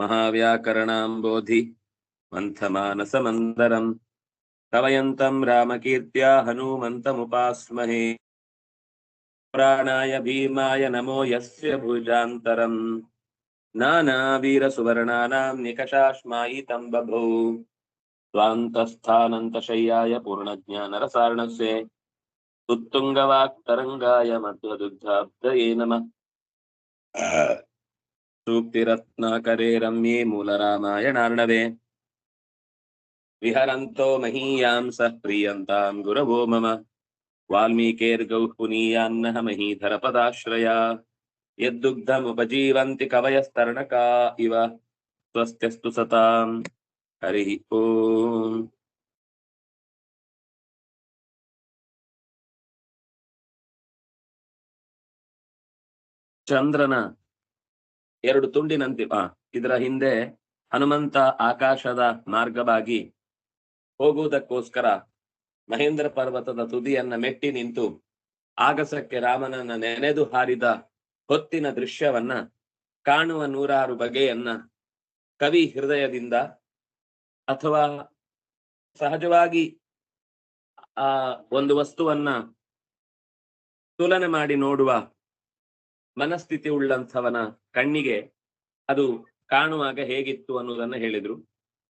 महाव्याकरणाम्बोधि मन्थमानसमन्दरम् कवयन्तम् रामकीर्त्या हनूमन्तमुपास्महे प्राणाय भीमाय नमो यस्य भुजान्तरम् नानावीरसुवर्णानाम् निकषाश्मायितम् बभौ स्वान्तस्थानन्तशय्याय पूर्णज्ञानरसार्णस्य उत्तुङ्गवाक्तरङ्गाय मध्वदुग्धाब्दये नमः సూక్తిరత్నాకరే రమ్యే మూల రామాయణార్ణవే విహరంతో మహీయాంస ప్రియంతాం గురవో మమ వాల్మీకేర్గౌ పునీయాన్న మహీధరపదాశ్రయా యద్దుగ్ధముపజీవంతి కవయస్తరణకా ఇవ స్వస్త్యస్తు సతాం హరి ఓం చంద్రన ಎರಡು ತುಂಡಿನಂತೆ ಇದರ ಹಿಂದೆ ಹನುಮಂತ ಆಕಾಶದ ಮಾರ್ಗವಾಗಿ ಹೋಗುವುದಕ್ಕೋಸ್ಕರ ಮಹೇಂದ್ರ ಪರ್ವತದ ತುದಿಯನ್ನ ಮೆಟ್ಟಿ ನಿಂತು ಆಗಸಕ್ಕೆ ರಾಮನನ್ನ ನೆನೆದು ಹಾರಿದ ಹೊತ್ತಿನ ದೃಶ್ಯವನ್ನ ಕಾಣುವ ನೂರಾರು ಬಗೆಯನ್ನ ಕವಿ ಹೃದಯದಿಂದ ಅಥವಾ ಸಹಜವಾಗಿ, ಆ, ಒಂದು ವಸ್ತುವನ್ನ ತುಲನೆ ಮಾಡಿ ನೋಡುವ ಮನಸ್ಥಿತಿ ಉಳ್ಳಂಥವನ ಕಣ್ಣಿಗೆ ಅದು ಕಾಣುವಾಗ ಹೇಗಿತ್ತು ಅನ್ನೋದನ್ನ ಹೇಳಿದ್ರು.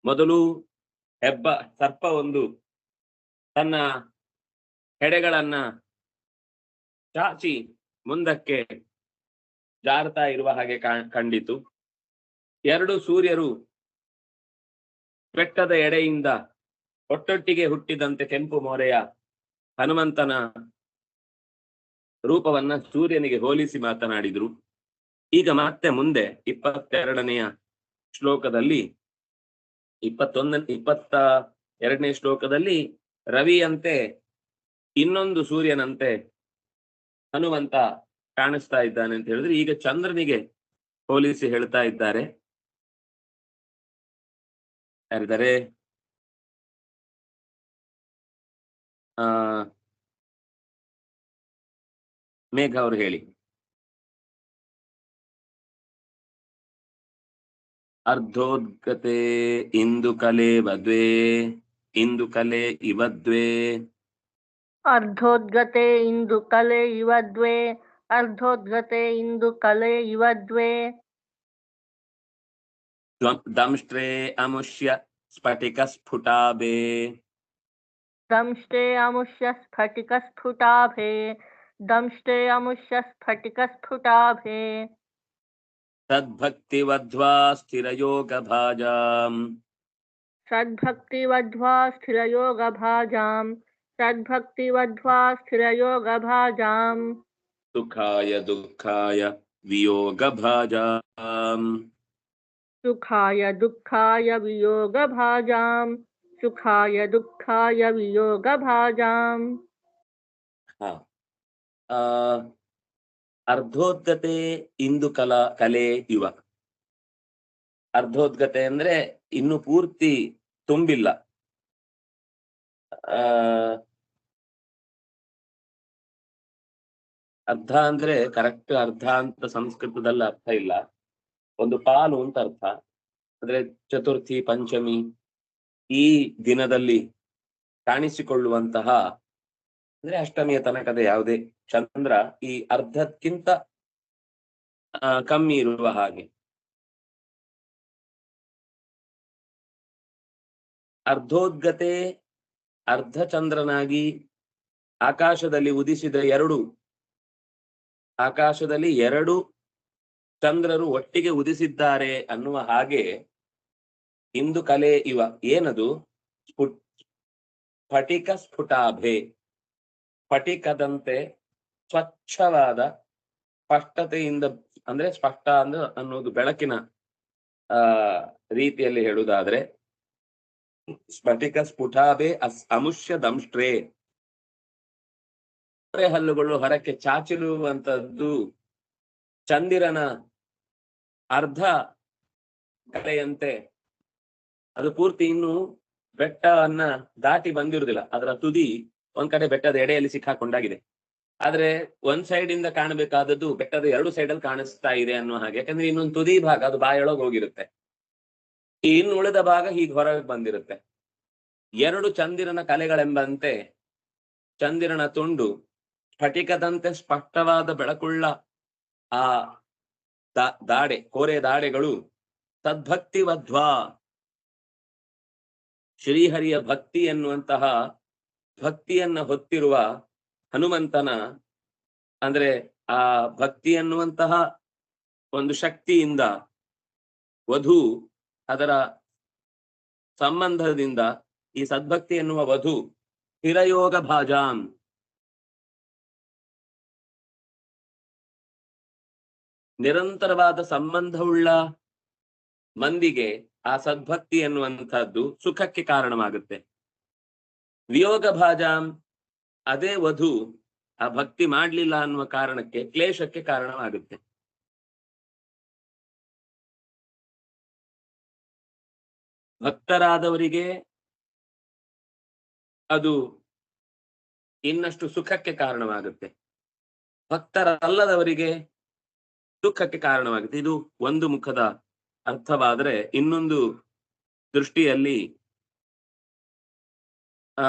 ಮೊದಲು ಹೆಬ್ಬ, ಸರ್ಪ ಒಂದು ತನ್ನ ಹೆಡೆಗಳನ್ನ ಚಾಚಿ ಮುಂದಕ್ಕೆ ಜಾರ್ತಾ ಇರುವ ಹಾಗೆ ಕಂಡಿತು. ಎರಡು ಸೂರ್ಯರು ಬೆಟ್ಟದ ಎಡೆಯಿಂದ ಒಟ್ಟೊಟ್ಟಿಗೆ ಹುಟ್ಟಿದಂತೆ ಕೆಂಪು ಮೋರೆಯ ಹನುಮಂತನ ರೂಪವನ್ನ ಸೂರ್ಯನಿಗೆ ಹೋಲಿಸಿ ಮಾತನಾಡಿದ್ರು. ಈಗ ಮತ್ತೆ ಮುಂದೆ ಇಪ್ಪತ್ತೆರಡನೆಯ ಶ್ಲೋಕದಲ್ಲಿ ಇಪ್ಪತ್ತೊಂದ ಇಪ್ಪತ್ತ ಎರಡನೇ ಶ್ಲೋಕದಲ್ಲಿ ರವಿಯಂತೆ ಇನ್ನೊಂದು ಸೂರ್ಯನಂತೆ ಹನುಮಂತ ಕಾಣಿಸ್ತಾ ಇದ್ದಾನೆ ಅಂತ ಹೇಳಿದ್ರೆ, ಈಗ ಚಂದ್ರನಿಗೆ ಹೋಲಿಸಿ ಹೇಳ್ತಾ ಇದ್ದಾರೆ. ಯಾರಿದ್ದಾರೆ? ಆ मेघ और अर्धोद्गते इंदु कले वे इंदु कले इव द्वे इंदु कले इव द्वे इंदु कले इव द्वे अमुष्य स्फटिक स्फुटाभे दंष्टे अमुष्य स्फटिक स्फुटाभे दंष्टेयमुष्य स्फटिक स्फुटाभे सद्भक्ति वध्वा स्थिर योग भाजाम सद्भक्ति वध्वा स्थिर योग भाजाम सद्भक्ति वध्वा स्थिर योग भाजाम सुखाय दुखाय वियोग भाजाम सुखाय दुखाय वियोग भाजाम सुखाय दुखाय वियोग भाजाम हाँ। ಆ, ಅರ್ಧೋದ್ಗತೆ ಇಂದು ಕಲಾ ಕಲೆ ಯುವ. ಅರ್ಧೋದ್ಗತೆ ಅಂದ್ರೆ ಇನ್ನು ಪೂರ್ತಿ ತುಂಬಿಲ್ಲ. ಆ ಅರ್ಧ ಅಂದ್ರೆ ಕರೆಕ್ಟ್ ಅರ್ಧ ಅಂತ ಸಂಸ್ಕೃತದಲ್ಲಿ ಅರ್ಥ ಇಲ್ಲ. ಒಂದು ಪಾಲು ಅಂತ ಅರ್ಥ. ಅಂದ್ರೆ ಚತುರ್ಥಿ ಪಂಚಮಿ ಈ ದಿನದಲ್ಲಿ ಕಾಣಿಸಿಕೊಳ್ಳುವಂತಹ ಅಂದ್ರೆ ಅಷ್ಟಮಿಯ ತನಕದ ಯಾವುದೇ ಚಂದ್ರ ಈ ಅರ್ಧಕ್ಕಿಂತ ಕಮ್ಮಿ ಇರುವ ಹಾಗೆ. ಅರ್ಧೋದ್ಗತೆ ಅರ್ಧ ಚಂದ್ರನಾಗಿ ಆಕಾಶದಲ್ಲಿ ಉದಿಸಿದ ಎರಡು, ಆಕಾಶದಲ್ಲಿ ಎರಡು ಚಂದ್ರರು ಒಟ್ಟಿಗೆ ಉದಿಸಿದ್ದಾರೆ ಅನ್ನುವ ಹಾಗೆ ಇಂದು ಕಲೆ ಇವ. ಏನದು? ಸ್ಫುಟ್ ಸ್ಫಟಿಕ ಸ್ಫುಟಾಭೆ ಸ್ಫಟಿಕದಂತೆ ಸ್ವಚ್ಛವಾದ ಸ್ಪಷ್ಟತೆಯಿಂದ, ಅಂದ್ರೆ ಸ್ಪಷ್ಟ ಅಂದ್ರೆ ಅನ್ನೋದು ಬೆಳಕಿನ, ಆ, ರೀತಿಯಲ್ಲಿ ಹೇಳುವುದಾದ್ರೆ, ಸ್ಫಟಿಕ ಸ್ಫುಟಾಭೆ ಅಸ್ ಅಮುಷ್ಯ ದಂಷ್ಟ್ರೇ ಹಲ್ಲುಗಳು ಹೊರಕ್ಕೆ ಚಾಚಿರುವಂತದ್ದು ಚಂದಿರನ ಅರ್ಧ ಕಲೆಯಂತೆ ಅದು ಪೂರ್ತಿ ಇನ್ನು ಬೆಟ್ಟವನ್ನ ದಾಟಿ ಬಂದಿರುವುದಿಲ್ಲ. ಅದರ ತುದಿ ಒಂದ್ ಕಡೆ ಬೆಟ್ಟದ ಎಡೆಯಲ್ಲಿ ಸಿಕ್ಕಾಕೊಂಡಾಗಿದೆ. ಆದ್ರೆ ಒಂದ್ ಸೈಡ್ ಇಂದ ಕಾಣಬೇಕಾದದ್ದು ಬೆಟ್ಟದ ಎರಡು ಸೈಡ್ ಅಲ್ಲಿ ಕಾಣಿಸ್ತಾ ಇದೆ ಅನ್ನೋ ಹಾಗೆ. ಯಾಕಂದ್ರೆ ಇನ್ನೊಂದು ತುದಿ ಭಾಗ ಅದು ಬಾಯೊಳಗೆ ಹೋಗಿರುತ್ತೆ. ಇನ್ನು ಉಳಿದ ಭಾಗ ಹೀಗೆ ಹೊರಗೆ ಬಂದಿರುತ್ತೆ. ಎರಡು ಚಂದಿರನ ಕಲೆಗಳೆಂಬಂತೆ ಚಂದಿರನ ತುಂಡು ಸ್ಫಟಿಕದಂತೆ ಸ್ಪಷ್ಟವಾದ ಬೆಳಕುಳ್ಳ ಆ ದಾಡೆ, ಕೋರೆ ದಾಡೆಗಳು ಸದ್ಭಕ್ತಿ ವಧ್ವಾ ಶ್ರೀಹರಿಯ ಭಕ್ತಿ ಎನ್ನುವಂತಹ ಭಕ್ತಿಯನ್ನ ಹೊತ್ತಿರುವ ಹನುಮಂತನ, ಅಂದ್ರೆ ಆ ಭಕ್ತಿ ಅನ್ನುವಂತಹ ಒಂದು ಶಕ್ತಿಯಿಂದ ವಧು ಅದರ ಸಂಬಂಧದಿಂದ ಈ ಸದ್ಭಕ್ತಿ ಎನ್ನುವ ವಧು ಹಿರಯೋಗ ಭಾಜಾನ್. ನಿರಂತರವಾದ ಸಂಬಂಧವುಳ್ಳ ಮಂದಿಗೆ ಆ ಸದ್ಭಕ್ತಿ ಎನ್ನುವಂತಹದ್ದು ಸುಖಕ್ಕೆ ಕಾರಣವಾಗುತ್ತೆ. ವಿಯೋಗ ಭಾಜಾಂ ಅದೇ ವಧು ಆ ಭಕ್ತಿ ಮಾಡ್ಲಿಲ್ಲ ಅನ್ನುವ ಕಾರಣಕ್ಕೆ ಕ್ಲೇಶಕ್ಕೆ ಕಾರಣವಾಗುತ್ತೆ. ಭಕ್ತರಾದವರಿಗೆ ಅದು ಇನ್ನಷ್ಟು ಸುಖಕ್ಕೆ ಕಾರಣವಾಗುತ್ತೆ. ಭಕ್ತರಲ್ಲದವರಿಗೆ ದುಃಖಕ್ಕೆ ಕಾರಣವಾಗುತ್ತೆ. ಇದು ಒಂದು ಮುಖದ ಅರ್ಥವಾದರೆ ಇನ್ನೊಂದು ದೃಷ್ಟಿಯಲ್ಲಿ ಆ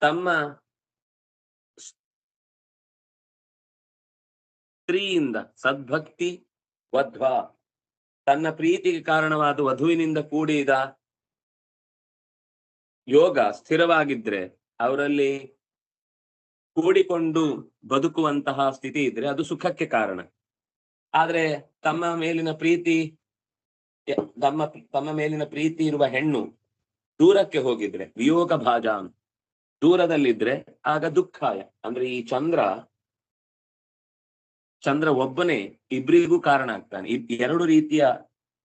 ತಮ್ಮ ಸ್ತ್ರೀಯಿಂದ ಸದ್ಭಕ್ತಿ ವಧ್ವ. ತನ್ನ ಪ್ರೀತಿಗೆ ಕಾರಣವಾದ ವಧುವಿನಿಂದ ಕೂಡಿದ ಯೋಗ ಸ್ಥಿರವಾಗಿದ್ರೆ ಅವರಲ್ಲಿ ಕೂಡಿಕೊಂಡು ಬದುಕುವಂತಹ ಸ್ಥಿತಿ ಇದ್ರೆ ಅದು ಸುಖಕ್ಕೆ ಕಾರಣ. ಆದ್ರೆ ತಮ್ಮ ಮೇಲಿನ ಪ್ರೀತಿ ತಮ್ಮ ತಮ್ಮ ಮೇಲಿನ ಪ್ರೀತಿ ಇರುವ ಹೆಣ್ಣು ದೂರಕ್ಕೆ ಹೋಗಿದ್ರೆ, ವಿಯೋಗ ಭಾಜಾನ್, ದೂರದಲ್ಲಿದ್ರೆ ಆಗ ದುಃಖಾಯ. ಅಂದ್ರೆ ಈ ಚಂದ್ರ ಚಂದ್ರ ಒಬ್ಬನೇ ಇಬ್ರಿಗೂ ಕಾರಣ ಆಗ್ತಾನೆ. ಎರಡು ರೀತಿಯ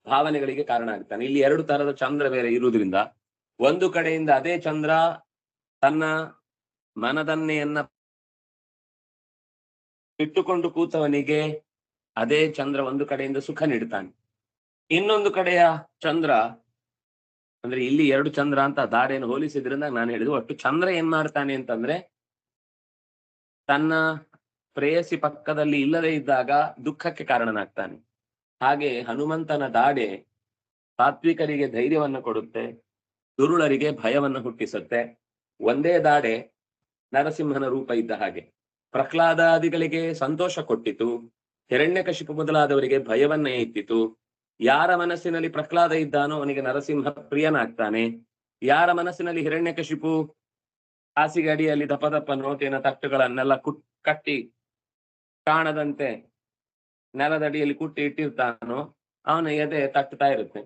ಭಾವನೆಗಳಿಗೆ ಕಾರಣ ಆಗ್ತಾನೆ. ಇಲ್ಲಿ ಎರಡು ತರದ ಚಂದ್ರ ಬೇರೆ ಇರುವುದರಿಂದ ಒಂದು ಕಡೆಯಿಂದ ಅದೇ ಚಂದ್ರ ತನ್ನ ಮನದನ್ನೆಯನ್ನ ಇಟ್ಟುಕೊಂಡು ಕೂತವನಿಗೆ ಅದೇ ಚಂದ್ರ ಒಂದು ಕಡೆಯಿಂದ ಸುಖ ನೀಡ್ತಾನೆ. ಇನ್ನೊಂದು ಕಡೆಯ ಚಂದ್ರ, ಅಂದ್ರೆ ಇಲ್ಲಿ ಎರಡು ಚಂದ್ರ ಅಂತ ದಾರೆಯನ್ನು ಹೋಲಿಸಿದ್ರಿಂದ ನಾನು ಹೇಳಿದ್ವಿ ಒಟ್ಟು ಚಂದ್ರ ಏನ್ ಮಾಡ್ತಾನೆ ಅಂತಂದ್ರೆ, ತನ್ನ ಪ್ರೇಯಸಿ ಪಕ್ಕದಲ್ಲಿ ಇಲ್ಲದೆ ಇದ್ದಾಗ ದುಃಖಕ್ಕೆ ಕಾರಣನಾಗ್ತಾನೆ. ಹಾಗೆ ಹನುಮಂತನ ದಾಡೆ ಸಾತ್ವಿಕರಿಗೆ ಧೈರ್ಯವನ್ನು ಕೊಡುತ್ತೆ, ದುರುಳರಿಗೆ ಭಯವನ್ನು ಹುಟ್ಟಿಸುತ್ತೆ. ಒಂದೇ ದಾಡೆ ನರಸಿಂಹನ ರೂಪ ಇದ್ದ ಹಾಗೆ. ಪ್ರಹ್ಲಾದಾದಿಗಳಿಗೆ ಸಂತೋಷ ಕೊಟ್ಟಿತು. ಹಿರಣ್ಯಕಶಿಪು ಮೊದಲಾದವರಿಗೆ ಭಯವನ್ನೇ ಎತ್ತಿತು ಯಾರ ಮನಸ್ಸಿನಲ್ಲಿ ಪ್ರಹ್ಲಾದ ಇದ್ದಾನೋ ಅವನಿಗೆ ನರಸಿಂಹ ಪ್ರಿಯನಾಗ್ತಾನೆ. ಯಾರ ಮನಸ್ಸಿನಲ್ಲಿ ಹಿರಣ್ಯಕಶಿಪು ಹಾಸಿಗೆ ಅಡಿಯಲ್ಲಿ ದಪ ದಪ್ಪ ನೋಟಿನ ತಟ್ಟುಗಳನ್ನೆಲ್ಲ ಕುಟ್ ಕಟ್ಟಿ ಕಾಣದಂತೆ ನೆಲದಡಿಯಲ್ಲಿ ಕುಟ್ಟಿ ಇಟ್ಟಿರ್ತಾನೋ ಅವನ ಎದೆ ತಟ್ಟುತ್ತಾ ಇರುತ್ತೆ.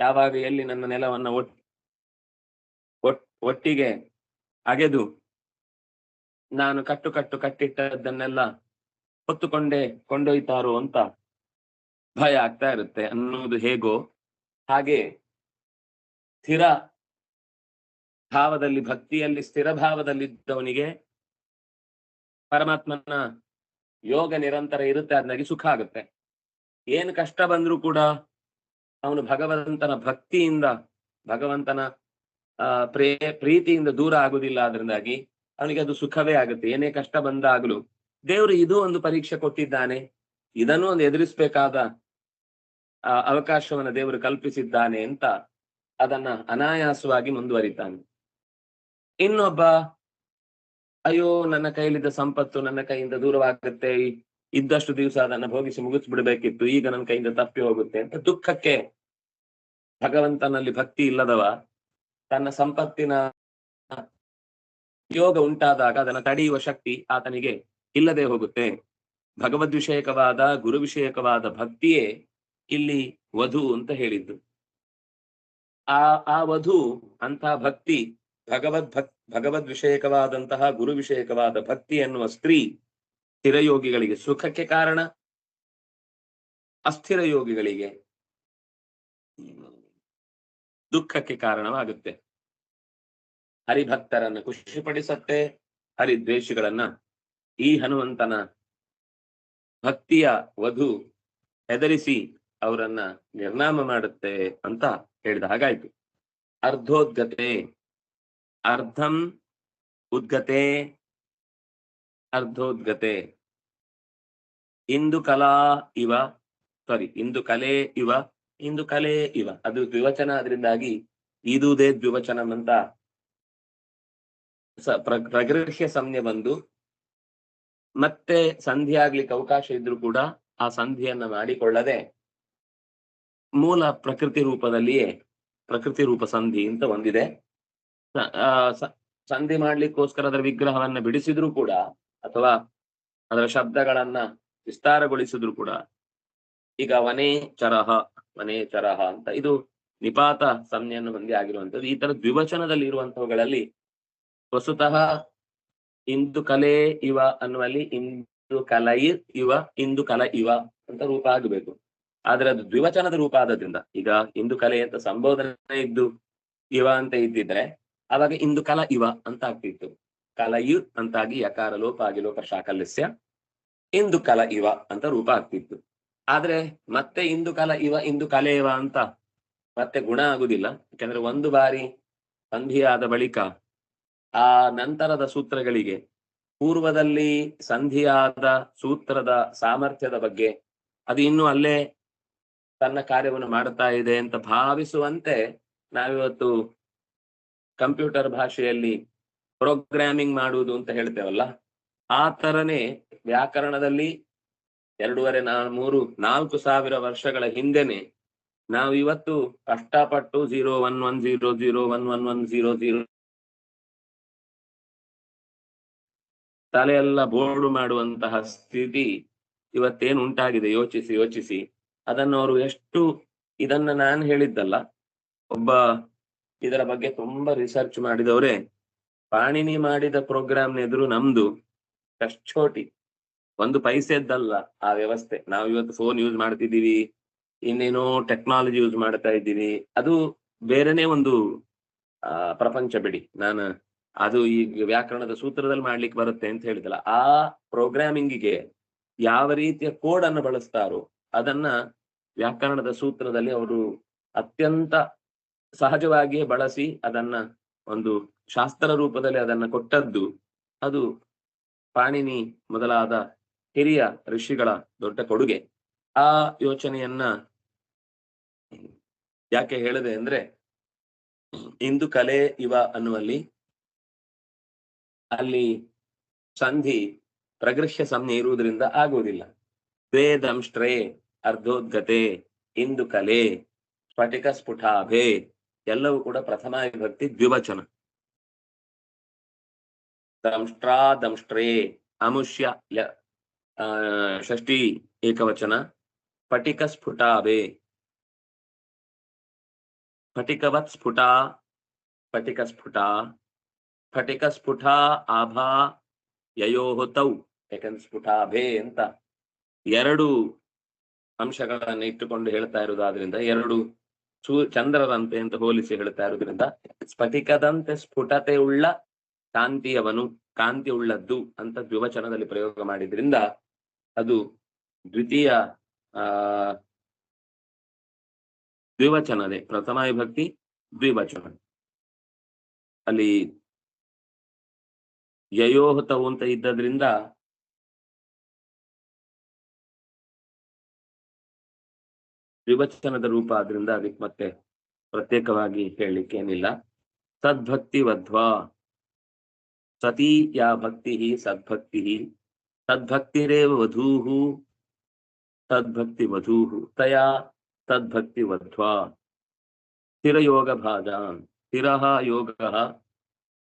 ಯಾವಾಗ ಎಲ್ಲಿ ನನ್ನ ನೆಲವನ್ನ ಒಟ್- ಒಟ್ಟಿಗೆ ಅಗೆದು ನಾನು ಕಟ್ಟು ಕಟ್ಟು ಕಟ್ಟಿಟ್ಟದ್ದನ್ನೆಲ್ಲ ಹೊತ್ತುಕೊಂಡೇ ಕೊಂಡೊಯ್ತಾರೋ ಅಂತ ಭಯ ಆಗ್ತಾ ಇರುತ್ತೆ ಅನ್ನೋದು ಹೇಗೋ ಹಾಗೆ ಸ್ಥಿರ ಭಾವದಲ್ಲಿ, ಭಕ್ತಿಯಲ್ಲಿ, ಸ್ಥಿರ ಭಾವದಲ್ಲಿದ್ದವನಿಗೆ ಪರಮಾತ್ಮನ ಯೋಗ ನಿರಂತರ ಇರುತ್ತೆ ಅದಾಗಿ ಸುಖ ಆಗುತ್ತೆ. ಏನು ಕಷ್ಟ ಬಂದ್ರೂ ಕೂಡ ಅವನು ಭಗವಂತನ ಭಕ್ತಿಯಿಂದ, ಭಗವಂತನ ಪ್ರೇ, ಪ್ರೀತಿಯಿಂದ ದೂರ ಆಗುದಿಲ್ಲ ಅದರಿಂದಾಗಿ ಅವನಿಗೆ ಅದು ಸುಖವೇ ಆಗುತ್ತೆ. ಏನೇ ಕಷ್ಟ ಬಂದಾಗಲೂ ದೇವರು ಇದು ಒಂದು ಪರೀಕ್ಷೆ ಕೊಟ್ಟಿದ್ದಾನೆ. ಇದನ್ನು ಒಂದು ಎದುರಿಸಬೇಕಾದ ಅವಕಾಶವನ್ನ ದೇವರು ಕಲ್ಪಿಸಿದ್ದಾನೆ ಅಂತ ಅದನ್ನ ಅನಾಯಾಸವಾಗಿ ಮುಂದುವರಿತಾನೆ. ಇನ್ನೊಬ್ಬ, ಅಯ್ಯೋ, ನನ್ನ ಕೈಯಲ್ಲಿದ್ದ ಸಂಪತ್ತು ನನ್ನ ಕೈಯಿಂದ ದೂರವಾಗುತ್ತೆ. ಇದ್ದಷ್ಟು ದಿವಸ ಅದನ್ನ ಭೋಗಿಸಿ ಮುಗಿಸ್ಬಿಡ್ಬೇಕಿತ್ತು. ಈಗ ನನ್ನ ಕೈಯಿಂದ ತಪ್ಪಿ ಹೋಗುತ್ತೆ ಅಂತ ದುಃಖಕ್ಕೆ ಭಗವಂತನಲ್ಲಿ ಭಕ್ತಿ ಇಲ್ಲದವ, ತನ್ನ ಸಂಪತ್ತಿನ ಯೋಗ ಉಂಟಾದಾಗ ಅದನ್ನ ತಡೆಯುವ ಶಕ್ತಿ ಆತನಿಗೆ ಇಲ್ಲದೆ ಹೋಗುತ್ತೆ. ಭಗವದ್ ವಿಷಯಕವಾದ, ಗುರು ವಿಷಯಕವಾದ ಭಕ್ತಿಯೇ ಇಲ್ಲಿ ವಧು ಅಂತ ಹೇಳಿದ್ದು. ಆ ಆ ವಧು ಅಂತ ಭಕ್ತಿ, ಭಗವದ್ ಭಕ್, ಭಗವದ್ ವಿಷಯಕವಾದಂತಹ, ಗುರು ವಿಷಯಕವಾದ ಭಕ್ತಿ ಎನ್ನುವ ಸ್ತ್ರೀ ಸ್ಥಿರಯೋಗಿಗಳಿಗೆ ಸುಖಕ್ಕೆ ಕಾರಣ ಅಸ್ಥಿರ ಯೋಗಿಗಳಿಗೆ ದುಃಖಕ್ಕೆ ಕಾರಣವಾಗುತ್ತೆ. ಹರಿಭಕ್ತರನ್ನು ಖುಷಿಪಡಿಸತ್ತೆ, ಹರಿದ್ವೇಷಿಗಳನ್ನ ಈ ಹನುಮಂತನ ಭಕ್ತಿಯ ವಧು ಹೆದರಿಸಿ ಅವರನ್ನ ನಿರ್ನಾಮ ಮಾಡುತ್ತೆ ಅಂತ ಹೇಳಿದ ಹಾಗಾಯ್ತು. ಅರ್ಧೋದ್ಗತೆ, ಅರ್ಧಂ ಉದ್ಗತೆ, ಅರ್ಧೋದ್ಗತೆ. ಇಂದು ಕಲಾ ಇವ ಸಾರಿ ಇಂದು ಕಲೆ ಇವ, ಇಂದು ಕಲೆ ಇವ. ಅದು ದ್ವಿವಚನ ಅದರಿಂದಾಗಿ ಇದುದೇ ದ್ವಿವಚನ ಅಂತ ಪ್ರಗೃಹ್ಯ ಸಂಜ್ಞೆ ಬಂದು ಮತ್ತೆ ಸಂಧಿ ಆಗ್ಲಿಕ್ಕೆ ಅವಕಾಶ ಇದ್ರೂ ಕೂಡ ಆ ಸಂಧಿಯನ್ನ ಮಾಡಿಕೊಳ್ಳದೆ ಮೂಲ ಪ್ರಕೃತಿ ರೂಪದಲ್ಲಿಯೇ ಪ್ರಕೃತಿ ರೂಪ ಸಂಧಿ ಅಂತ ಒಂದಿದೆ. ಸಂಧಿ ಮಾಡ್ಲಿಕ್ಕೋಸ್ಕರ ಅದರ ವಿಗ್ರಹವನ್ನ ಬಿಡಿಸಿದ್ರು ಕೂಡ ಅಥವಾ ಅದರ ಶಬ್ದಗಳನ್ನ ವಿಸ್ತಾರಗೊಳಿಸಿದ್ರು ಕೂಡ ಈಗ ವನೇ ಚರಹ ವನೇ ಚರಹ ಅಂತ ಇದು ನಿಪಾತ ಸಂಜ್ಞೆಯನ್ನು ಹೊಂದಿ ಆಗಿರುವಂತದ್ದು ಈ ತರ ದ್ವಿವಚನದಲ್ಲಿ ಇರುವಂತವುಗಳಲ್ಲಿ ವಸ್ತುತಃ ಇಂದು ಕಲೆ ಇವ ಅನ್ನುವಲ್ಲಿ ಇಂದು ಕಲೈ ಇವ, ಇಂದು ಕಲ ಇವ ಅಂತ ರೂಪ ಆಗಬೇಕು. ಆದ್ರೆ ಅದು ದ್ವಿವಚನದ ರೂಪ ಆದದ್ರಿಂದ, ಈಗ ಇಂದು ಕಲೆ ಅಂತ ಸಂಬೋಧನೆ ಇದ್ದು ಇವ ಅಂತ ಇದ್ದಿದ್ರೆ ಅವಾಗ ಇಂದು ಕಲ ಇವ ಅಂತ ಆಗ್ತಿತ್ತು. ಕಲಯು ಅಂತಾಗಿ ಯಕಾರ ಲೋಪ ಆಗಿ ಲೋಪ ಶಾಕಲಸ್ಯ ಇಂದು ಕಲ ಇವ ಅಂತ ರೂಪ ಆಗ್ತಿತ್ತು. ಆದ್ರೆ ಮತ್ತೆ ಇಂದು ಕಲ ಇವ, ಇಂದು ಕಲೆ ಇವ ಅಂತ ಮತ್ತೆ ಗುಣ ಆಗುದಿಲ್ಲ. ಯಾಕಂದ್ರೆ ಒಂದು ಬಾರಿ ಸಂಧಿಯಾದ ಬಳಿಕ ಆ ನಂತರದ ಸೂತ್ರಗಳಿಗೆ ಪೂರ್ವದಲ್ಲಿ ಸಂಧಿಯಾದ ಸೂತ್ರದ ಸಾಮರ್ಥ್ಯದ ಬಗ್ಗೆ ಅದು ಇನ್ನು ಅಲ್ಲೇ ತನ್ನ ಕಾರ್ಯವನ್ನು ಮಾಡುತ್ತಾ ಇದೆ ಅಂತ ಭಾವಿಸುವಂತೆ ನಾವಿವತ್ತು ಕಂಪ್ಯೂಟರ್ ಭಾಷೆಯಲ್ಲಿ ಪ್ರೋಗ್ರಾಮಿಂಗ್ ಮಾಡುವುದು ಅಂತ ಹೇಳ್ತೇವಲ್ಲ, ಆ ತರನೇ ವ್ಯಾಕರಣದಲ್ಲಿ ಎರಡೂವರೆ ನಾ, ಮೂರು, ನಾಲ್ಕು ಸಾವಿರ ವರ್ಷಗಳ ಹಿಂದೆನೆ ನಾವು ಇವತ್ತು ಕಷ್ಟಪಟ್ಟು zero one one zero zero one one one zero zero ತಲೆಯೆಲ್ಲ board ಮಾಡುವಂತಹ ಸ್ಥಿತಿ ಇವತ್ತೇನು ಉಂಟಾಗಿದೆ ಯೋಚಿಸಿ ಯೋಚಿಸಿ. ಅದನ್ನು ಅವರು ಎಷ್ಟು, ಇದನ್ನ ನಾನು ಹೇಳಿದ್ದಲ್ಲ, ಒಬ್ಬ ಇದರ ಬಗ್ಗೆ ತುಂಬಾ ರಿಸರ್ಚ್ ಮಾಡಿದವರೇ. ಪಾಣಿನಿ ಮಾಡಿದ ಪ್ರೋಗ್ರಾಮ್ ಎದುರು ನಮ್ದು ಕಷ್ಟೋಟಿ. ಒಂದು ಪೈಸೆದ್ದಲ್ಲ ಆ ವ್ಯವಸ್ಥೆ. ನಾವು ಇವತ್ತು ಫೋನ್ ಯೂಸ್ ಮಾಡ್ತಿದ್ದೀವಿ, ಇನ್ನೇನೋ ಟೆಕ್ನಾಲಜಿ ಯೂಸ್ ಮಾಡ್ತಾ ಇದ್ದೀವಿ. ಅದು ಬೇರೆನೆ ಒಂದು ಪ್ರಪಂಚ ಬಿಡಿ. ನಾನು ಅದು ಈ ವ್ಯಾಕರಣದ ಸೂತ್ರದಲ್ಲಿ ಮಾಡ್ಲಿಕ್ಕೆ ಬರುತ್ತೆ ಅಂತ ಹೇಳಿದಲ್ಲ ಆ ಪ್ರೋಗ್ರಾಮಿಂಗಿಗೆ ಯಾವ ರೀತಿಯ ಕೋಡ್ ಅನ್ನು ಬಳಸ್ತಾರೋ ಅದನ್ನ ವ್ಯಾಕರಣದ ಸೂತ್ರದಲ್ಲಿ ಅವರು ಅತ್ಯಂತ ಸಹಜವಾಗಿಯೇ ಬಳಸಿ ಅದನ್ನ ಒಂದು ಶಾಸ್ತ್ರ ರೂಪದಲ್ಲಿ ಅದನ್ನ ಕೊಟ್ಟದ್ದು. ಅದು ಪಾಣಿನಿ ಮೊದಲಾದ ಹಿರಿಯ ಋಷಿಗಳ ದೊಡ್ಡ ಕೊಡುಗೆ. ಆ ಯೋಚನೆಯನ್ನ ಯಾಕೆ ಹೇಳಿದೆ ಅಂದ್ರೆ, ಇಂದು ಕಲೆ ಇವ ಅನ್ನುವಲ್ಲಿ ಅಲ್ಲಿ ಸಂಧಿ ಪ್ರಗೃಹ್ಯ ಸಂಧಿ ಇರುವುದರಿಂದ ಆಗುವುದಿಲ್ಲ. ವೇದಂಶ್ರೇ ಅರ್ಧೋದ್ಗತೆ ಇಂದು ಕಲೆ ಸ್ಫಟಿಕ ಸ್ಫುಟಾಭೆ ಎಲ್ಲವೂ ಕೂಡ ಪ್ರಥಮ ವಿಭಕ್ತಿ ದ್ವಿವಚನ. ದಂಷ್ಟ್ರಾ ದಂಷ್ಟ್ರೇ ಅಮುಷ್ಯ ಷಷ್ಠಿ ಏಕವಚನ ಸ್ಫಟಿಕ ಸ್ಫುಟಾಭೆ. ಸ್ಫಟಿಕವತ್ ಸ್ಫುಟ ಸ್ಫಟಿಕ ಸ್ಫುಟ ಸ್ಫಟಿಕ ಸ್ಫುಟ ಆಭಾ ಯಯೋಹ ತೌ. ಯಾಕಂದ್ರೆ ಸ್ಫುಟಾಭೆ ಅಂತ ಎರಡು ಅಂಶಗಳನ್ನ ಇಟ್ಟುಕೊಂಡು ಹೇಳ್ತಾ ಇರುವುದಾದ್ರಿಂದ ಎರಡು ಸೂ ಚಂದ್ರರಂತೆ ಅಂತ ಹೋಲಿಸಿ ಹೇಳ್ತಾ ಇರೋದ್ರಿಂದ ಸ್ಫಟಿಕದಂತೆ ಸ್ಫುಟತೆ ಉಳ್ಳ ಕಾಂತಿಯವನು ಕಾಂತಿ ಉಳ್ಳದ್ದು ಅಂತ ದ್ವಿವಚನದಲ್ಲಿ ಪ್ರಯೋಗ ಮಾಡಿದ್ರಿಂದ ಅದು ದ್ವಿತೀಯ ಆ ದ್ವಿವಚನದೇ ಪ್ರಥಮ ವಿಭಕ್ತಿ ದ್ವಿವಚನ. ಅಲ್ಲಿ ಯಯೋಹತವು ಅಂತ ಇದ್ದದ್ರಿಂದ ವಿವಚನದ ರೂಪ ಆದ್ರಿಂದ ಅದಕ್ಕೆ ಮತ್ತೆ ಪ್ರತ್ಯೇಕವಾಗಿ ಹೇಳಲಿಕ್ಕೆ ಏನಿಲ್ಲ. ಸದ್ಭಕ್ತಿ ವಧ್ವಾ ಸತಿ ಯಾ ಭಕ್ತಿ ಸದ್ಭಕ್ತಿ ಸದ್ಭಕ್ತಿರೇವ ವಧೂಹು. ಸದ್ಭಕ್ತಿ ವಧೂಹು. ತಯಾ ಸದ್ಭಕ್ತಿ ವಧ್ವಾ ಸ್ಥಿರಯೋಗ ಸ್ಥಿರ ಯೋಗಃ.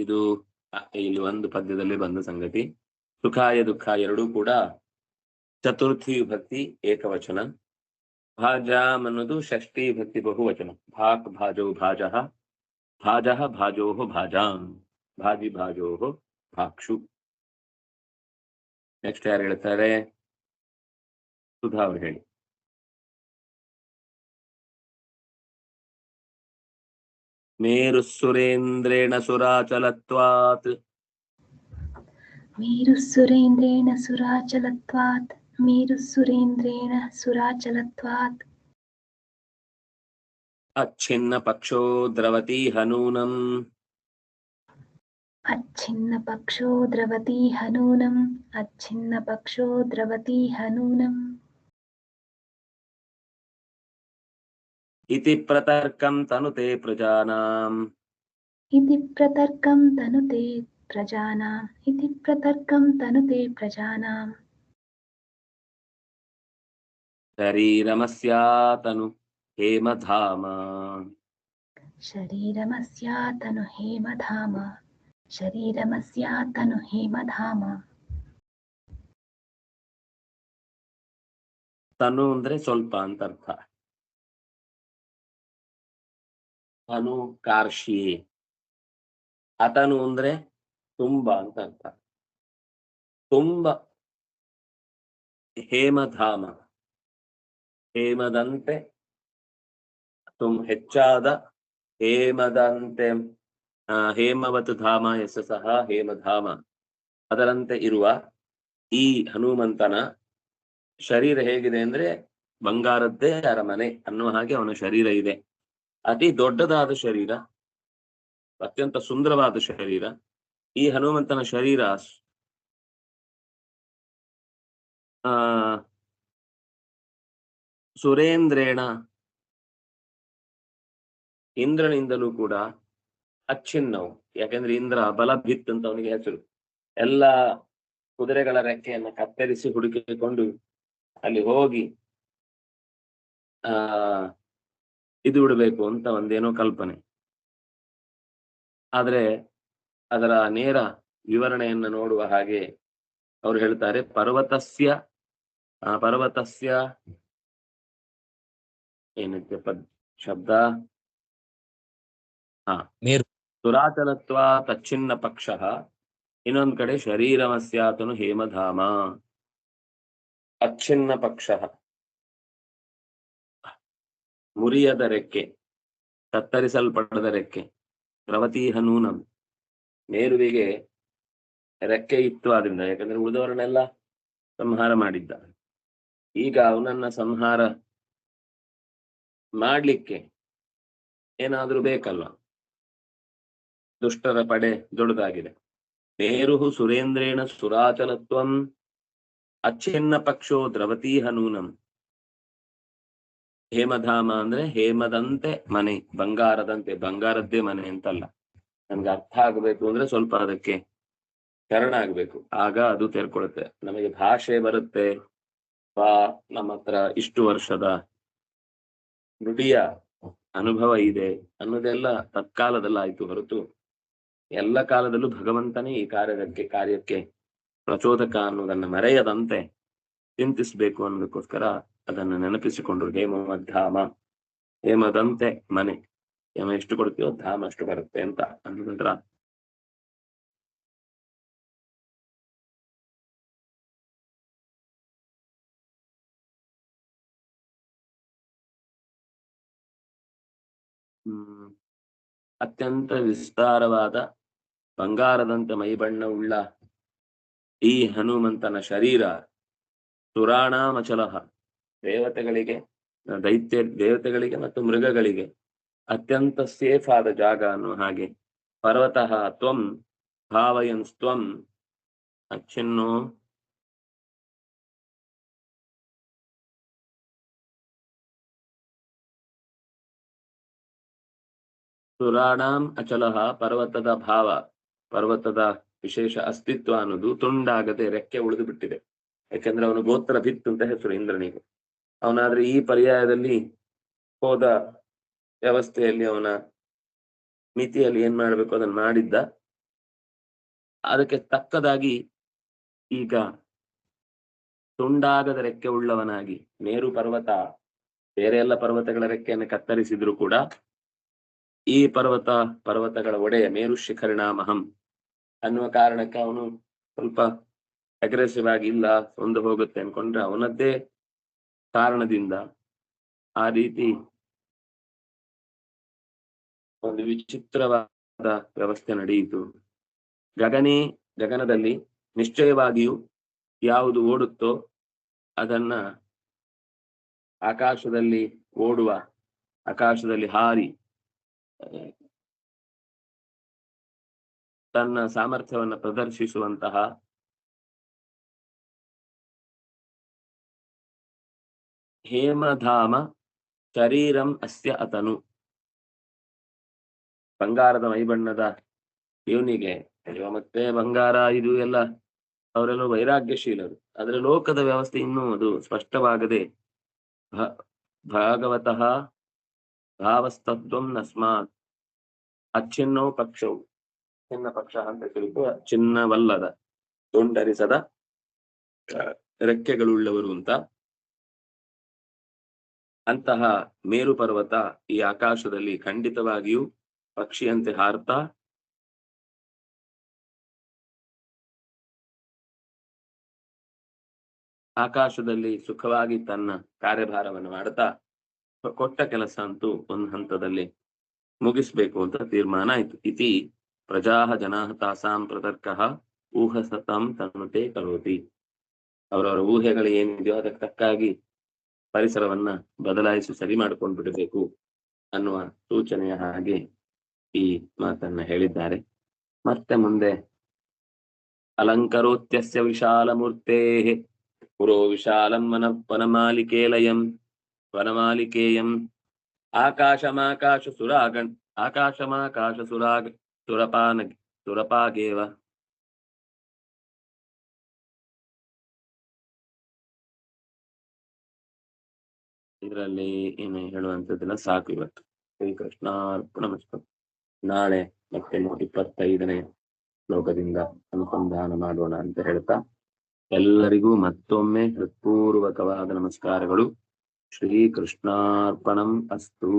ಇದು ಇಲ್ಲಿ ಒಂದು ಪದ್ಯದಲ್ಲಿ ಬಂದ ಸಂಗತಿ. ಸುಖಾಯ ದುಃಖ ಎರಡೂ ಕೂಡ ಚತುರ್ಥಿ ವಿಭಕ್ತಿ ಏಕವಚನ. ಭಾಜಾಮ್ ಅನ್ನೋದು ಷಷ್ಠಿ ವಿಭಕ್ತಿ ಬಹುವಚನ. ಭಾಕ್ ಭಾಜೋ ಭಾಜ ಭಾಜ ಭಾಜೋಹ ಭಾಜಾಂ. ಭಾಜಿ ಭಾಜೋ ಭಾಕ್ಷು. ನೆಕ್ಸ್ಟ್ ಯಾರು ಹೇಳ್ತಾರೆ? ಸುಧಾ ಅವ್ರು ಹೇಳಿ. మేరుసురేంద్రేణ సురాచలత్వాత్ మేరుసురేంద్రేణ సురాచలత్వాత్ మేరుసురేంద్రేణ సురాచలత్వాత్ అచ్ఛిన్న పక్షో ద్రవతి హనూనం అచ్ఛిన్న పక్షో ద్రవతి హనూనం అచ్ఛిన్న పక్షో ద్రవతి హనూనం इति प्रतर्कं तनुते प्रजानाम् इति प्रतर्कं तनुते प्रजानाम् इति प्रतर्कं तनुते प्रजानाम् शरीरमस्यातनु हेमधाम शरीरमस्यातनु हेमधाम शरीरमस्यातनु हेमधाम ತನು ಅಂದ್ರೆ ಸ್ವಲ್ಪ ಅಂತ ಅರ್ಥ ತನು ಕಾರ್ಷಿ ಅತನು ಅಂದ್ರೆ ತುಂಬ ಅಂತ ಅರ್ಥ. ತುಂಬ. ಹೇಮಧಾಮ. ಹೇಮದಂತೆ. ತುಂ ಹೆಚ್ಚಾದ ಹೇಮದಂತೆ. ಹೇಮವತ್ ಧಾಮ ಎಸ ಸಹ ಹೇಮಧಾಮ. ಅದರಂತೆ ಇರುವ ಈ ಹನುಮಂತನ ಶರೀರ ಹೇಗಿದೆ ಅಂದ್ರೆ ಬಂಗಾರದ್ದೇ ಅರಮನೆ ಅನ್ನುವ ಹಾಗೆ ಅವನ ಶರೀರ ಇದೆ. ಅತಿ ದೊಡ್ಡದಾದ ಶರೀರ, ಅತ್ಯಂತ ಸುಂದರವಾದ ಶರೀರ, ಈ ಹನುಮಂತನ ಶರೀರ ಆ, ಸುರೇಂದ್ರೇಣ, ಇಂದ್ರನಿಂದಲೂ ಕೂಡ ಅಚ್ಚಿನ್ನವು ಯಾಕಂದ್ರೆ ಇಂದ್ರ ಬಲ ಭಿತ್ ಅಂತ ಅವನಿಗೆ ಹೆಸರು. ಎಲ್ಲ ಕುದುರೆಗಳ ರೆಕ್ಕೆಯನ್ನು ಕತ್ತರಿಸಿ ಹುಡುಕಿಕೊಂಡು ಅಲ್ಲಿ ಹೋಗಿ, ಆ ಇದು ಬಿಡಬೇಕು ಅಂತ ಒಂದೇನೋ ಕಲ್ಪನೆ. ಆದರೆ ಅದರ ನೇರ ವಿವರಣೆಯನ್ನು ನೋಡುವ ಹಾಗೆ ಅವರು ಹೇಳ್ತಾರೆ ಪರ್ವತಸ್ಯ ಪರ್ವತಸ್ಯ ಏನಿದೆ ಪದ್ ಶಬ್ದ? ಹಾ. ಮೇರು. ಸುರಾಚಲತ್ವ ತಚ್ಛಿನ್ನ ಪಕ್ಷ ಇನ್ನೊಂದ್ ಕಡೆ ಶರೀರಮಸ್ಯಾತನು ಹೇಮಧಾಮ. ಅಚ್ಛಿನ್ನ ಪಕ್ಷ. ಮುರಿಯದ ರೆಕ್ಕೆ, ತತ್ತರಿಸಲ್ಪಡದ ರೆಕ್ಕೆ, ಪ್ರವತಿ ಹನೂನಂ, ಮೇರುವಿಗೆ ರೆಕ್ಕೆ ಇತ್ತು ಆದ್ರಿಂದ, ಯಾಕಂದ್ರೆ ಉಳಿದವರನ್ನೆಲ್ಲ ಸಂಹಾರ ಮಾಡಿದ್ದ. ಈಗ ಅವನನ್ನ ಸಂಹಾರ ಮಾಡ್ಲಿಕ್ಕೆ ಏನಾದ್ರೂ ಬೇಕಲ್ಲ ದುಷ್ಟರ ಪಡೆ ದೊಡ್ಡದಾಗಿದೆ. ಮೇರುಹು ಸುರೇಂದ್ರೇಣ ಸುರಾಚಲತ್ವಂ, ಅಚ್ಛಿನ್ನ ಪಕ್ಷೋ ದ್ರವತಿ ಹನೂನಂ. ಹೇಮಧಾಮ ಅಂದ್ರೆ ಹೇಮದಂತೆ ಮನೆ, ಬಂಗಾರದಂತೆ, ಬಂಗಾರದ್ದೇ ಮನೆ ಅಂತಲ್ಲ. ನಮ್ಗೆ ಅರ್ಥ ಆಗ್ಬೇಕು ಅಂದ್ರೆ ಸ್ವಲ್ಪ ಅದಕ್ಕೆ ಶರಣ ಆಗ್ಬೇಕು. ಆಗ ಅದು ತೆರ್ಕೊಳುತ್ತೆ. ನಮಗೆ ಭಾಷೆ ಬರುತ್ತೆ. ಬಾ ನಮ್ಮ ಹತ್ರ ಇಷ್ಟು ವರ್ಷದ ನುಡಿಯ ಅನುಭವ ಇದೆ ಅನ್ನೋದೆಲ್ಲ ತತ್ಕಾಲದಲ್ಲ ಆಯ್ತು ಹೊರತು ಎಲ್ಲ ಕಾಲದಲ್ಲೂ ಭಗವಂತನೇ ಈ ಕಾರ್ಯಕ್ಕೆ ಕಾರ್ಯಕ್ಕೆ ಪ್ರಚೋದಕ ಅನ್ನೋದನ್ನ ಮರೆಯದಂತೆ ಚಿಂತಿಸ್ಬೇಕು ಅನ್ನೋದಕ್ಕೋಸ್ಕರ ಅದನ್ನು ನೆನಪಿಸಿಕೊಂಡ್ರು ಹೇಮಧಾಮ ಹೇಮದಂತೆ ಮನೆ. ಹೇಮ ಎಷ್ಟು ಕೊಡ್ತೀಯೋ ಧಾಮ ಅಷ್ಟು ಬರುತ್ತೆ ಅಂತ ಅನ್ನೋದ್ರ ಹ್ಮ್. ಅತ್ಯಂತ ವಿಸ್ತಾರವಾದ ಬಂಗಾರದಂತೆ ಮೈಬಣ್ಣವುಳ್ಳ ಈ ಹನುಮಂತನ ಶರೀರ ಸುರಾಣಾಮಚಲಹ ದೇವತೆಗಳಿಗೆ, ದೈತ್ಯ, ದೇವತೆಗಳಿಗೆ ಮತ್ತು ಮೃಗಗಳಿಗೆ ಅತ್ಯಂತ ಸೇಫ್ ಆದ ಜಾಗ ಅನ್ನುವ ಹಾಗೆ. ಪರ್ವತಃ ತ್ವಂ, ಭಾವಯನ್ ತ್ವಂ ಅಚ್ಚಿನ್ನು ಸುರಾಣಾಂ ಅಚಲಹ ಪರ್ವತದ ಭಾವ, ಪರ್ವತದ ವಿಶೇಷ ಅಸ್ತಿತ್ವ ಅನ್ನೋದು ತುಂಡಾಗದೆ ರೆಕ್ಕೆ ಉಳಿದು ಬಿಟ್ಟಿದೆ. ಯಾಕೆಂದ್ರೆ ಅವನು ಗೋತ್ರ ಭಿತ್ ಅಂತ ಹೆಸರು ಇಂದ್ರನಿಗೆ. ಅವನಾದ್ರೆ ಈ ಪರ್ಯಾಯದಲ್ಲಿ ಹೋದ ವ್ಯವಸ್ಥೆಯಲ್ಲಿ ಅವನ ಮಿತಿಯಲ್ಲಿ ಏನ್ ಮಾಡ್ಬೇಕು ಅದನ್ನ ಮಾಡಿದ್ದ? ಅದಕ್ಕೆ ತಕ್ಕದಾಗಿ ಈಗ ತುಂಡಾಗದ ರೆಕ್ಕೆ ಉಳ್ಳವನಾಗಿ ಮೇರು ಪರ್ವತ, ಬೇರೆ ಎಲ್ಲ ಪರ್ವತಗಳ ರೆಕ್ಕೆಯನ್ನು ಕತ್ತರಿಸಿದ್ರು ಕೂಡ ಈ ಪರ್ವತ, ಪರ್ವತಗಳ ಒಡೆಯ ಮೇರು ಶಿಖರಣಾಮಹಂ ಅನ್ನುವ ಕಾರಣಕ್ಕೆ ಅವನು ಸ್ವಲ್ಪ ಅಗ್ರೆಸಿವ್ ಆಗಿ ಇಲ್ಲ, ಒಂದು ಹೋಗುತ್ತೆ ಅನ್ಕೊಂಡ್ರೆ ಅವನದ್ದೇ ಕಾರಣದಿಂದ ಆ ರೀತಿ ಒಂದು ವಿಚಿತ್ರವಾದ ವ್ಯವಸ್ಥೆ ನಡೆಯಿತು. ಗಗನೇ ಗಗನದಲ್ಲಿ ನಿಶ್ಚಯವಾಗಿಯೂ ಯಾವುದು ಓಡುತ್ತೋ ಅದನ್ನ ಆಕಾಶದಲ್ಲಿ ಓಡುವ, ಆಕಾಶದಲ್ಲಿ ಹಾರಿ, ತನ್ನ ಸಾಮರ್ಥ್ಯವನ್ನು ಪ್ರದರ್ಶಿಸುವಂತಹ ಹೇಮಧಾಮ ಶರೀರಂ ಅಸ್ಯ ಅತನು. ಬಂಗಾರದ ಮೈಬಣ್ಣದ ಇವನಿಗೆ ಅಯ್ಯೋ ಮತ್ತೆ ಬಂಗಾರ ಇದು ಎಲ್ಲ ಅವರೆಲ್ಲ ವೈರಾಗ್ಯಶೀಲರು. ಆದ್ರೆ ಲೋಕದ ವ್ಯವಸ್ಥೆ ಇನ್ನೂ ಅದು ಸ್ಪಷ್ಟವಾಗದೆ ಭಾಗವತಃ ಭಾವಸ್ತತ್ವಂ ನಸ್ಮಾತ್ ಅಚ್ಛಿನ್ನೋ ಪಕ್ಷವು ಚಿನ್ನ ಪಕ್ಷ ಅಂತ ತಿಳಿದು ಚಿನ್ನವಲ್ಲದ ತುಂಡರಿಸದ ರೆಕ್ಕೆಗಳುಳ್ಳವರು ಅಂತ. ಅಂತಹ ಮೇರು ಪರ್ವತ ಈ ಆಕಾಶದಲ್ಲಿ ಖಂಡಿತವಾಗಿಯೂ ಪಕ್ಷಿಯಂತೆ ಹಾರ್ತಾ ಆಕಾಶದಲ್ಲಿ ಸುಖವಾಗಿ ತನ್ನ ಕಾರ್ಯಭಾರವನ್ನು ಮಾಡ್ತಾ ಕೊಟ್ಟ ಕೆಲಸ ಅಂತೂ ಒಂದ್ ಹಂತದಲ್ಲಿ ಮುಗಿಸ್ಬೇಕು ಅಂತ ತೀರ್ಮಾನ ಆಯ್ತು. ಇತಿ ಪ್ರಜಾ ಜನಾ ತಾಸಾಂ ಪ್ರತರ್ಕ ಊಹಸತಾಂ ತನ್ನತೆ ಕರೋತಿ. ಅವರವರ ಊಹೆಗಳು ಏನಿದೆಯೋ ಅದಕ್ಕೆ ತಕ್ಕಾಗಿ ಪರಿಸರವನ್ನ ಬದಲಾಯಿಸಿ ಸರಿ ಮಾಡ್ಕೊಂಡು ಬಿಡಬೇಕು ಅನ್ನುವ ಸೂಚನೆಯ ಹಾಗೆ ಈ ಮಾತನ್ನ ಹೇಳಿದ್ದಾರೆ. ಮತ್ತೆ ಮುಂದೆ, ಅಲಂಕರೋತ್ಯಸ್ಯ ವಿಶಾಲ ಮೂರ್ತೆ ಪುರೋ ವಿಶಾಲಂ ವನ ವನಮಾಲಿಕೇಲಯಂ ವನಮಾಲಿಕೇಯಂ ಆಕಾಶಮಾಕಾಶ ಸುರಾಗಣ್ ಆಕಾಶಮಾಕಾಶ ಸುರಾಗ, ಸುರಪಾನ, ಸುರಪಾಗೇವ ಇದರಲ್ಲಿ ಏನು ಹೇಳುವಂಥದ್ದೆಲ್ಲ ಸಾಕು ಇವತ್ತು. ಶ್ರೀಕೃಷ್ಣ ಅರ್ಪಣಮಸ್ತು ನಾಳೆ ಮತ್ತೆ ಇಪ್ಪತ್ತೈದನೇ ಶ್ಲೋಕದಿಂದ ಅನುಸಂಧಾನ ಮಾಡೋಣ ಅಂತ ಹೇಳ್ತಾ ಎಲ್ಲರಿಗೂ ಮತ್ತೊಮ್ಮೆ ಹೃತ್ಪೂರ್ವಕವಾದ ನಮಸ್ಕಾರಗಳು. ಶ್ರೀಕೃಷ್ಣಾರ್ಪಣಂ ಅಸ್ತು.